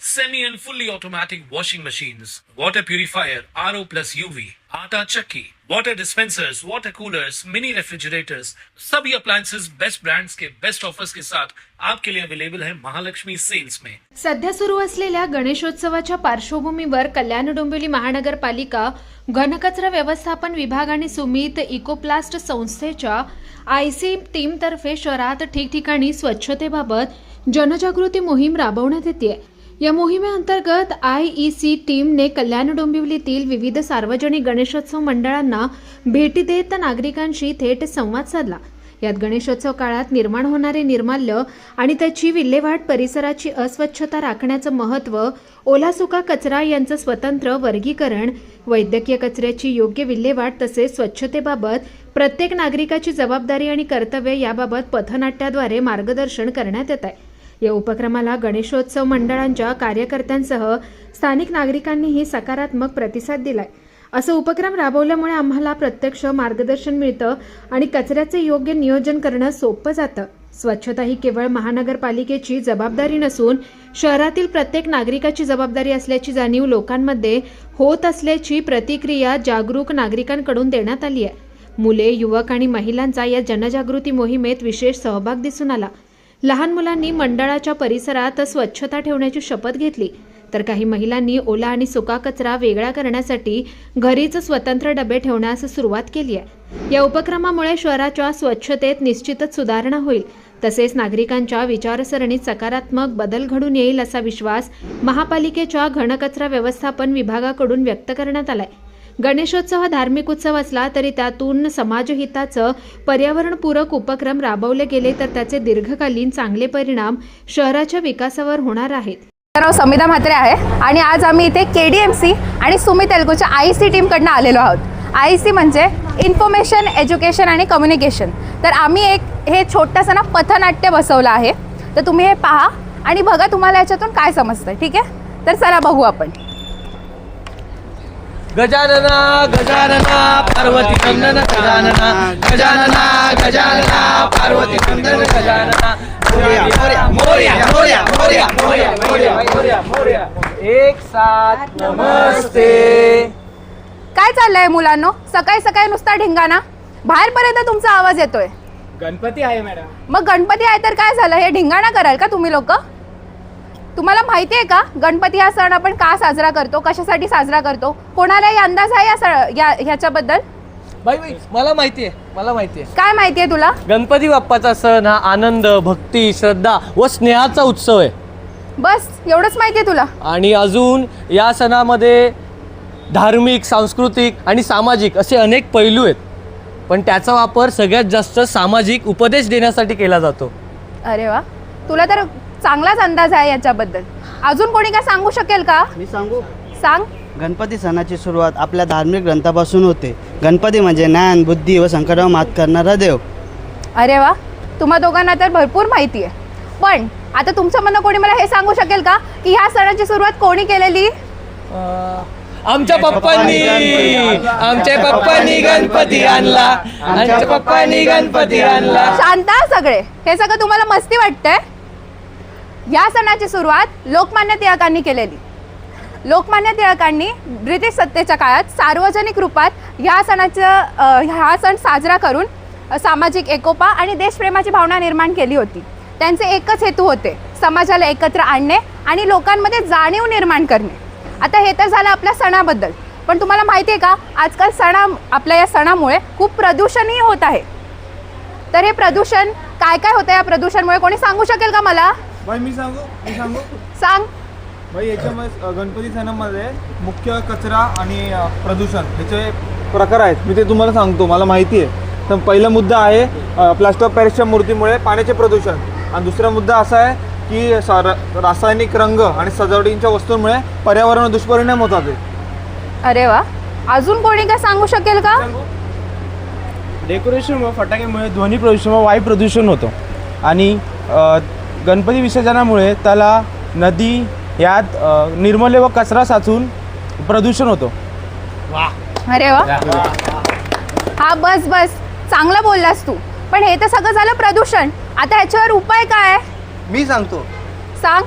semi and fully automatic washing machines, water purifier, RO plus UV, आटा चक्की, water dispensers, water coolers, mini refrigerators, सभी appliances best brands के best offers के साथ आपके लिए अवेलेबल है महालक्ष्मी सेल्स में सध्या सुरू असलेल्या गणेशोत्सवाच्या पार्श्वभूमीवर कल्याण डोंबिवली महानगरपालिका घनकचरा व्यवस्थापन विभाग आणि सुमित इकोप्लास्ट संस्थेच्या आयसी टीमतर्फे शहरात ठिकठिकाणी स्वच्छतेबाबत जनजागृती मोहीम राबवण्यात येते या मोहिमेअंतर्गत आय ई सी टीमने कल्याण डोंबिवलीतील विविध सार्वजनिक गणेशोत्सव मंडळांना भेटी देत नागरिकांशी थेट संवाद साधला. यात गणेशोत्सव काळात निर्माण होणारे निर्माल्य आणि त्याची विल्हेवाट परिसराची अस्वच्छता राखण्याचं महत्त्व ओला सुका कचरा यांचं स्वतंत्र वर्गीकरण वैद्यकीय कचऱ्याची योग्य विल्हेवाट तसेच स्वच्छतेबाबत प्रत्येक नागरिकाची जबाबदारी आणि कर्तव्य याबाबत पथनाट्याद्वारे मार्गदर्शन करण्यात येत आहे. या उपक्रमाला गणेशोत्सव मंडळांच्या कार्यकर्त्यांसह स्थानिक नागरिकांनीही सकारात्मक प्रतिसाद दिलाय. असं उपक्रम राबवल्यामुळे आम्हाला प्रत्यक्ष मार्गदर्शन मिळतं आणि कचऱ्याचे योग्य नियोजन करणं सोपं जातं. स्वच्छता ही केवळ महानगरपालिकेची जबाबदारी नसून शहरातील प्रत्येक नागरिकाची जबाबदारी असल्याची जाणीव लोकांमध्ये होत असल्याची प्रतिक्रिया जागरूक नागरिकांकडून देण्यात आली आहे. मुले युवक आणि महिलांचा या जनजागृती मोहिमेत विशेष सहभाग दिसून आला. लहान मुलांनी मंडळाच्या परिसरात स्वच्छता ठेवण्याची शपथ घेतली. तर काही महिलांनी ओला आणि सुका कचरा वेगळा करण्यासाठी घरीच स्वतंत्र डबे ठेवण्यास सुरुवात केली आहे. या उपक्रमामुळे शहराच्या स्वच्छतेत निश्चितच सुधारणा होईल. तसेच नागरिकांच्या विचारसरणीत सकारात्मक बदल घडून येईल असा विश्वास महापालिकेच्या घनकचरा व्यवस्थापन विभागाकडून व्यक्त करण्यात आलाय. गणेशोत्सव हा धार्मिक उत्सव असला तरी त्यातून समाजहिताचं पर्यावरणपूरक उपक्रम राबवले गेले तर त्याचे दीर्घकालीन चांगले परिणाम शहराच्या विकासावर होणार आहेत. नाव समिता म्हात्रे आहे आणि आज आम्ही इथे के डी एम सी आणि सुमी तेलगूच्या आय सी टीमकडनं आलेलो आहोत. आय सी म्हणजे इन्फॉर्मेशन एज्युकेशन आणि कम्युनिकेशन तर आम्ही एक हे छोटंसं ना पथनाट्य बसवलं आहे. तर तुम्ही हे पहा आणि बघा तुम्हाला याच्यातून काय समजतं ठीक आहे? तर चला बघू आपण. गजानना गजानना पार्वती नंदन गजानना गजानना गजानना पार्वती नंदन गजानना. एक साथ नमस्ते. काय चाललंय मुलांनो? सकाळी सकाळी नुसता ढिंगाणा? बाहेरपर्यंत तुमचा आवाज येतोय. गणपती आहे मॅडम. मग गणपती आहे तर काय झालं? हे ढिंगाणा कराल का तुम्ही लोक? तुम्हाला माहिती आहे का? गणपती हा सण आपण का साजरा करतो? कशासाठी साजरा करतो? कोणालाही अंदाज आहे या सण या ह्याच्याबद्दल? बाई बाई मला माहिती आहे मला माहिती आहे. काय माहिती आहे तुला? गणपती बाप्पाचा सण हा आनंद भक्ती श्रद्धा व स्नेहाचा उत्सव आहे. बस एवढंच माहिती आहे तुला. आणि अजून या सणामध्ये धार्मिक सांस्कृतिक आणि सामाजिक असे अनेक पैलू आहेत. पण त्याचा वापर सगळ्यात जास्त सामाजिक उपदेश देण्यासाठी केला जातो. अरे वा. तुला तर चांगलाच अंदाज आहे याच्याबद्दल. अजून कोणी काय सांगू शकेल का? मी सांगू? सांग. गणपती सणाची सुरुवात आपल्या धार्मिक ग्रंथापासून होते. गणपती म्हणजे ज्ञान बुद्धी व संकटावर मात करणारा देव. अरे वा तुम्हा दोघांना तर भरपूर माहिती आहे. पण आता तुमचं म्हणणं कोणी मला हे सांगू शकेल का? की ह्या सणाची सुरुवात कोणी केलेली? आमच्या पप्पांनी. आमच्या पप्पांनी गणपती आणला. आमच्या पप्पांनी गणपती आणला. शांत सगळे. हे सगळं तुम्हाला मस्ती वाटतंय? या सणाची सुरुवात लोकमान्य टिळकांनी केलेली. लोकमान्य टिळकांनी ब्रिटिश सत्तेच्या काळात सार्वजनिक रूपात ह्या सणाचं हा सण साजरा करून सामाजिक एकोपा आणि देशप्रेमाची भावना निर्माण केली होती. त्यांचे एकच हेतू होते समाजाला एकत्र आणणे आणि लोकांमध्ये जाणीव निर्माण करणे. आता हे तर झालं आपल्या सणाबद्दल. पण तुम्हाला माहिती आहे का आजकाल सणा आपल्या या सणामुळे खूप प्रदूषणही होत आहे. तर हे प्रदूषण काय काय होतं या प्रदूषणमुळे? कोणी सांगू शकेल का मला? बाई मी सांगू? मी सांगू? सांग. बाई याच्यामध्ये गणपती सणामध्ये मुख्य कचरा आणि प्रदूषण ह्याचे प्रकार आहेत. मी ते तुम्हाला सांगतो मला माहिती आहे. तर पहिला मुद्दा आहे प्लास्टर ऑफ पॅरिसच्या मूर्तीमुळे पाण्याचे प्रदूषण. आणि दुसरा मुद्दा असा आहे की सा- र- रासायनिक रंग आणि सजावटींच्या वस्तूंमुळे पर्यावरण दुष्परिणाम होतात. अरे वा. अजून कोणी काय सांगू शकेल का? डेकोरेशन व फटाक्यामुळे ध्वनी प्रदूषण व वायू प्रदूषण होतं. आणि गणपती विसर्जनामुळे त्याला नदी यात निर्मले व कचरा साचून प्रदूषण होतं. अरे वा. हा बस बस. चांगलं बोललास तू. पण हे तर सगळं झालं प्रदूषण. आता ह्याच्यावर उपाय काय? आहे? मी सांगतो. सांग.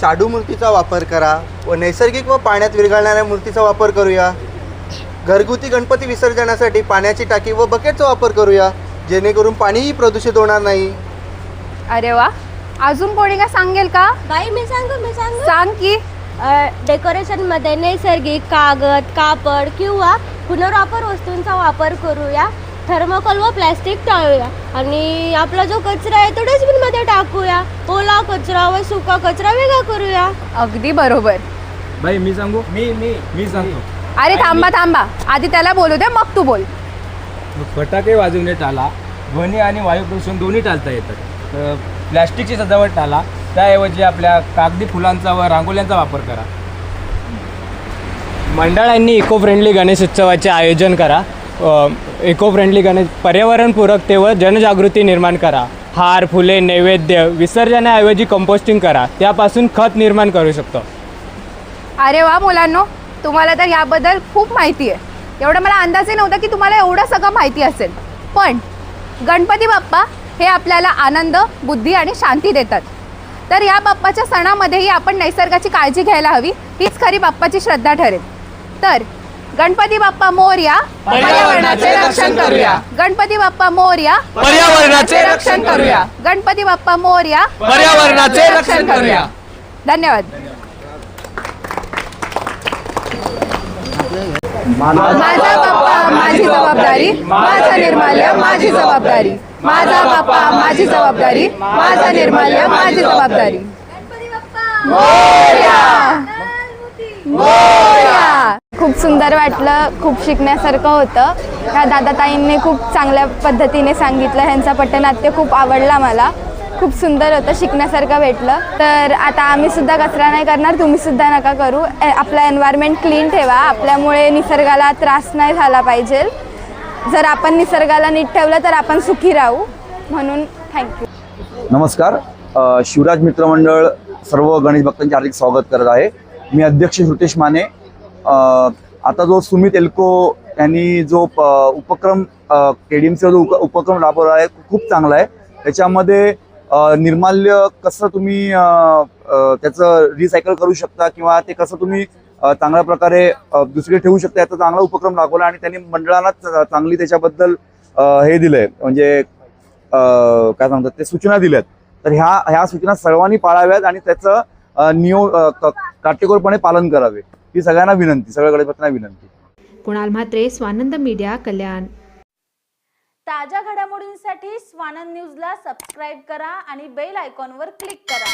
शाडू मूर्तीचा वापर करा व नैसर्गिक व पाण्यात विरघळणाऱ्या मूर्तीचा वापर करूया. घरगुती गणपती विसर्जनासाठी पाण्याची टाकी व बकेटचा वापर करूया. जेणेकरून पाणीही प्रदूषित होणार नाही. अरे वा. अजून कोणी काय सांगेल का? बाई मी सांगू मी सांगू. सांग की. डेकोरेशनमध्ये नैसर्गिक कागद कापड किंवा पुनर्वापर वस्तूंचा वापर करूया. थर्मोकोल व प्लॅस्टिक टाळूया. आणि आपला जो कचरा आहे तो डस्टबिनमध्ये टाकूया. ओला कचरा व सुका कचरा वेगळा करूया. अगदी बरोबर. बाई मी सांगू? मी मी मी सांगतो. अरे थांबा थांबा. आधी त्याला बोलू दे मग तू बोल. फटाके वाजवणे टाळा ध्वनी आणि वायू प्रदूषण दोन्ही टाळता येतात. अ, प्लॅस्टिकची सजावट टाळा त्याऐवजी आपल्या कागदी फुलांचा व रांगोळ्यांचा वापर करा. मंडळांनी इको फ्रेंडली गणेश उत्सवाचे आयोजन करा. इको फ्रेंडली गणेश पर्यावरणपूरकतेवर जनजागृती निर्माण करा. हार फुले नैवेद्य विसर्जनाऐवजी कंपोस्टिंग करा. त्यापासून खत निर्माण करू शकतो. अरे वा मुलांनो तुम्हाला तर याबद्दल खूप माहिती आहे. एवढं मला अंदाजही नव्हता की तुम्हाला एवढं सगळं माहिती असेल. पण गणपती बाप्पा हे आपल्याला आनंद बुद्धी आणि शांती देतात. तर या बाप्पाच्या सणामध्येही आपण निसर्गाची काळजी घ्यायला हवी हीच खरी बाप्पाची श्रद्धा ठरेल. तर गणपती बाप्पा मोरया पर्यावरणाचे रक्षण करूया. गणपती बाप्पा मोरया पर्यावरणाचे रक्षण करूया. गणपती बाप्पा मोरया पर्यावरणाचे रक्षण करूया. धन्यवाद. माझा बाप्पा माझी जबाबदारी माझा निर्माल्य माझी जबाबदारी. माझा बाप्पा माझी जबाबदारी माझा निर्माल्य माझी जबाबदारी. मोरया! खूप सुंदर वाटलं खूप शिकण्यासारखं होतं. ह्या दादाताईंनी खूप चांगल्या पद्धतीने सांगितलं ह्यांचा पटनाट्य खूप आवडला मला. खूप सुंदर होतं शिकण्यासारखं भेटलं. तर आता आम्ही सुद्धा कचरा नाही करणार तुम्ही सुद्धा नका करू. आपला एन्व्हायरमेंट क्लीन ठेवा. आपल्यामुळे निसर्गाला त्रास नाही झाला पाहिजे. जर आपण निसर्गाला नीट ठेवलं तर आपण सुखी राहू. म्हणून थँक्यू नमस्कार. अ, शिवराज मित्रमंडळ सर्व गणेश भक्तांचे हार्दिक स्वागत करत आहे. मी अध्यक्ष श्रुतेश माने. अ, आता जो सुमित एल्को यांनी जो प- उपक्रम के डी एमचा जो उप- उपक्रम राबवला आहे खूप चांगला आहे. त्याच्यामध्ये अ, निर्माल्य कसं तुम्ही अ, अ, त्याचं रिसायकल करू शकता किंवा ते कसं तुम्ही चांगल्या प्रकारे अ, दुसरीकडे ठेवू शकता. याचा चांगला उपक्रम राबवला आणि त्यांनी मंडळांना च- चांगली त्याच्याबद्दल हे दिलंय. म्हणजे काय सांगतात ते सूचना दिल्यात. तर ह्या ह्या सूचना सर्वांनी पाळाव्यात आणि त्याचं नियो काटेकोरपणे पालन करावे. ही सगळ्यांना विनंती सगळ्या गणपतींना विनंती. कुणाल म्हात्रे स्वानंद मीडिया कल्याण. ताज्या घडामोडींसाठी स्वानंद न्यूजला सबस्क्राईब करा आणि बेल आयकॉनवर क्लिक करा.